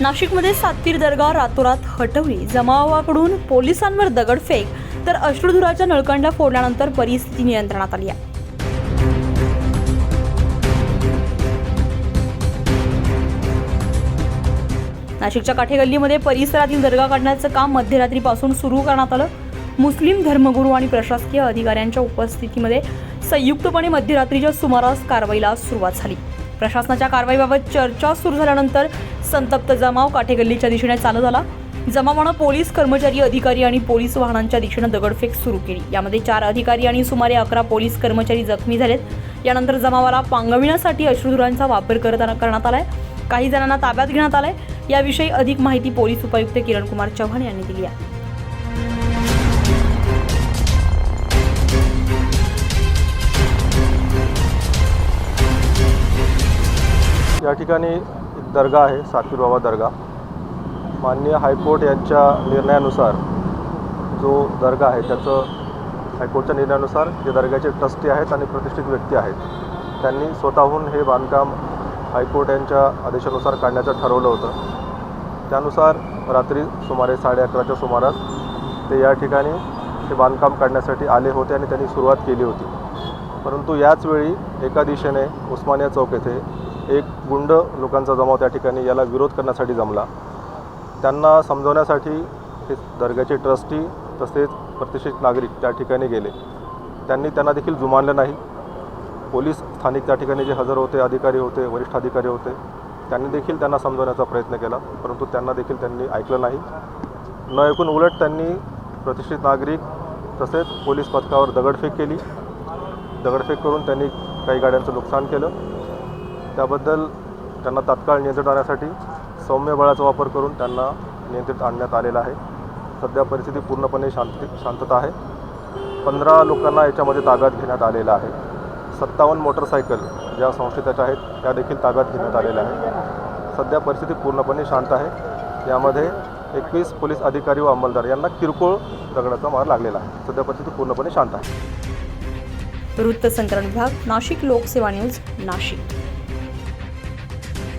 नाशिकमध्ये सातपीर दर्गा रातोरात हटवली. जमावाकडून पोलिसांवर दगडफेक तर अश्रुधुराच्या नळकांडा फोडल्यानंतर परिस्थिती नियंत्रणात आली आहे. नाशिकच्या काठेगल्लीमध्ये परिसरातील दर्गा काढण्याचं काम मध्यरात्रीपासून सुरू करण्यात आलं. मुस्लिम धर्मगुरू आणि प्रशासकीय अधिकाऱ्यांच्या उपस्थितीमध्ये संयुक्तपणे मध्यरात्रीच्या सुमारास कारवाईला सुरुवात झाली. प्रशासनाच्या कारवाईबाबत चर्चा सुरू झाल्यानंतर संतप्त जमाव काठेगल्लीच्या दिशेने चालू झाला जमावानं पोलीस कर्मचारी अधिकारी आणि पोलीस वाहनांच्या दिशेनं दगडफेक सुरू केली. यामध्ये चार अधिकारी आणि सुमारे अकरा पोलीस कर्मचारी जखमी झालेत. यानंतर जमावाला पांगविण्यासाठी अश्रुधुरांचा वापर करताना करण्यात आलाय. काही जणांना ताब्यात घेण्यात आलाय. याविषयी अधिक माहिती पोलीस उपायुक्त किरण कुमार चव्हाण यांनी दिली आहे. या ठिकाणी एक दर्गा आहे साकीर बाबा दर्गा. माननीय हायकोर्ट यांच्या निर्णयानुसार जो दर्गा आहे त्याचं हायकोर्टच्या निर्णयानुसार जे दर्ग्याचे ट्रस्टी आहेत आणि प्रतिष्ठित व्यक्ती आहेत त्यांनी स्वतःहून हे बांधकाम हायकोर्ट यांच्या आदेशानुसार काढण्याचं ठरवलं होतं. त्यानुसार रात्री सुमारे साडे अकराच्या सुमारास ते या ठिकाणी हे बांधकाम काढण्यासाठी आले होते आणि त्यांनी सुरुवात केली होती. परंतु याच वेळी एका दिशेने उस्मानिया चौक येथे एक गुंड लोकांचा जमाव त्या ठिकाणी याला विरोध करण्यासाठी जमला. त्यांना समजवण्यासाठी हे दर्ग्याचे ट्रस्टी तसेच प्रतिष्ठित नागरिक त्या ठिकाणी गेले. त्यांनी त्यांना देखील जुमानलं नाही. पोलीस स्थानिक त्या ठिकाणी जे हजर होते अधिकारी होते वरिष्ठ अधिकारी होते त्यांनी देखील त्यांना समजवण्याचा प्रयत्न केला परंतु त्यांना देखील त्यांनी ऐकलं नाही. न ऐकून उलट त्यांनी प्रतिष्ठित नागरिक तसेच पोलीस पथकावर दगडफेक केली. दगडफेक करून त्यांनी काही गाड्यांचं नुकसान केलं. त्याबद्दल त्यांना तात्काळ नियंत्रण आणण्यासाठी सौम्य बळाचा वापर करून त्यांना नियंत्रित आणण्यात आलेला आहे. सध्या परिस्थिती पूर्णपणे शांती शांतता आहे. पंधरा लोकांना याच्यामध्ये ताब्यात घेण्यात आलेलं आहे. सत्तावन्न मोटरसायकल ज्या संशयिताच्या आहेत त्या देखील ताब्यात घेण्यात आलेल्या आहेत. सध्या परिस्थिती पूर्णपणे शांत आहे. यामध्ये एकवीस पोलीस अधिकारी व अंमलदार यांना किरकोळ दगडाचा मार लागलेला आहे. सध्या परिस्थिती पूर्णपणे शांत आहे. वृत्तसंकलन विभाग नाशिक लोकसेवा न्यूज नाशिक.